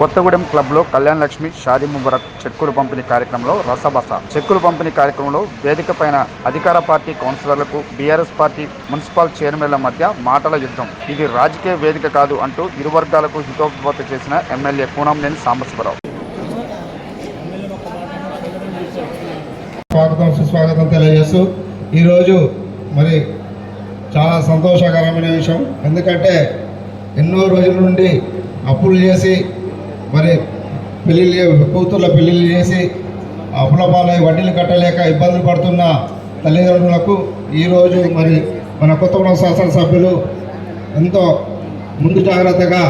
కొత్తగూడెం క్లబ్లో కళ్యాణ్ లక్ష్మి షాదీ ముబరక్ చెక్కులు పంపిణీ కార్యక్రమంలో రసబస చెక్కులు పంపిణీ కార్యక్రమంలో వేదిక పైన అధికార పార్టీ కౌన్సిలర్లకు బీఆర్ఎస్ పార్టీ మున్సిపల్ చైర్మన్ల మధ్య మాటల యుద్ధం. ఇది రాజకీయ వేదిక కాదు అంటూ ఇరు వర్గాలకు హితోపత చేసిన ఎమ్మెల్యే కూనంనేని సాంబశివరావు. స్వాగతం సుస్వాగతం తెలియజేస్తూ ఈరోజు మరి చాలా సంతోషకరమైన విషయం. ఎందుకంటే ఎన్నో రోజుల నుండి అప్పులు చేసి మరి పెళ్ళిళ్ళు కూతుర్ల పెళ్ళిళ్ళు చేసి అప్పులపాలై వడ్డీలు కట్టలేక ఇబ్బందులు పడుతున్న తల్లిదండ్రులకు ఈరోజు మరి మన కొత్తగూడెం శాసనసభ్యులు ఎంతో ముందు జాగ్రత్తగా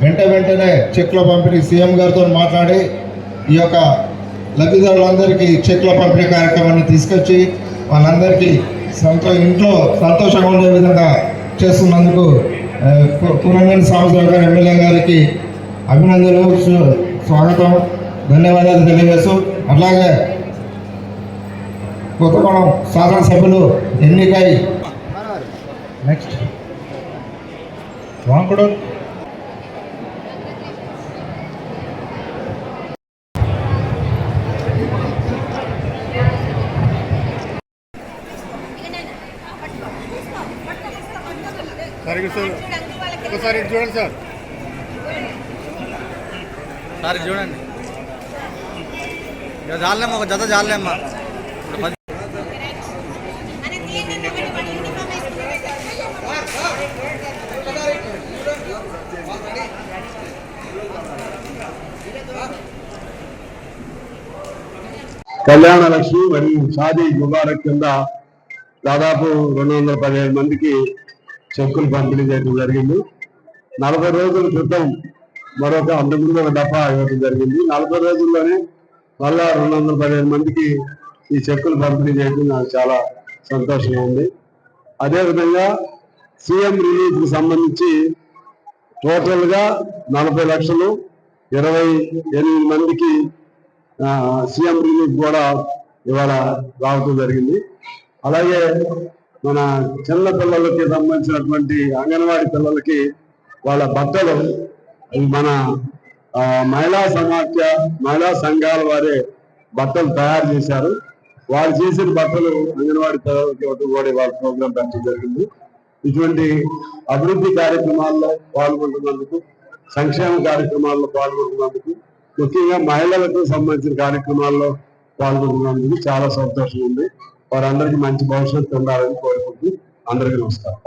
వెంట వెంటనే చెక్ల పంపిణీ సీఎం గారితో మాట్లాడి ఈ యొక్క లబ్ధిదారులందరికీ చెక్ల పంపిణీ కార్యక్రమాన్ని తీసుకొచ్చి వాళ్ళందరికీ సంతో ఇంట్లో సంతోషంగా ఉండే విధంగా చేస్తున్నందుకు ఆ, కు- సాంబశివరావు గారు ఎమ్మెల్యే గారికి అభినందనలు స్వాగతం ధన్యవాదాలు తెలియజేస్తూ అట్లాగే కొత్తగూడెం శాసనసభ్యులు ఎన్నికై నెక్స్ట్. వాంకుడు. సరే సార్. ఒకసారి చూడండి సార్. సార్ చూడండి. ఇక జాలేమ్మ ఒక జత జాలేమ్మ ఇప్పుడు పది కళ్యాణ లక్ష్మి మరియు షాదీ ముబారక్ కింద దాదాపు రెండు వందల పదిహేను మందికి చెక్కులు పంపిణీ చేయడం జరిగింది. నలభై రోజుల క్రితం మరొక అంతకుముందు ఒక డబ్బా ఇవ్వడం జరిగింది. నలభై రోజుల్లోనే మళ్ళా రెండు వందల పదిహేను మందికి ఈ చెక్కులు పంపిణీ చేయడం నాకు చాలా సంతోషంగా ఉంది. అదేవిధంగా సీఎం రిలీఫ్కి సంబంధించి టోటల్గా నలభై లక్షలు ఇరవై ఎనిమిది మందికి సీఎం రిలీఫ్ కూడా ఇవాళ రావటం జరిగింది. అలాగే మన చిన్న పిల్లలకి సంబంధించినటువంటి అంగన్వాడీ పిల్లలకి వాళ్ళ బట్టలు మన మహిళా సమాఖ్య మహిళా సంఘాల వారే బట్టలు తయారు చేశారు. వారు చేసిన బట్టలు అంగన్వాడీ పిల్లలకి కూడా వాళ్ళ ప్రోగ్రాం పెట్టడం జరిగింది. ఇటువంటి అభివృద్ధి కార్యక్రమాల్లో పాల్గొంటున్నందుకు సంక్షేమ కార్యక్రమాల్లో పాల్గొంటున్నందుకు ముఖ్యంగా మహిళలకు సంబంధించిన కార్యక్రమాల్లో పాల్గొంటున్నందుకు చాలా సంతోషం ఉంది. వారందరికీ మంచి భవిష్యత్తు ఉండాలని కోరుకుంటూ అందరికీ నమస్కారం.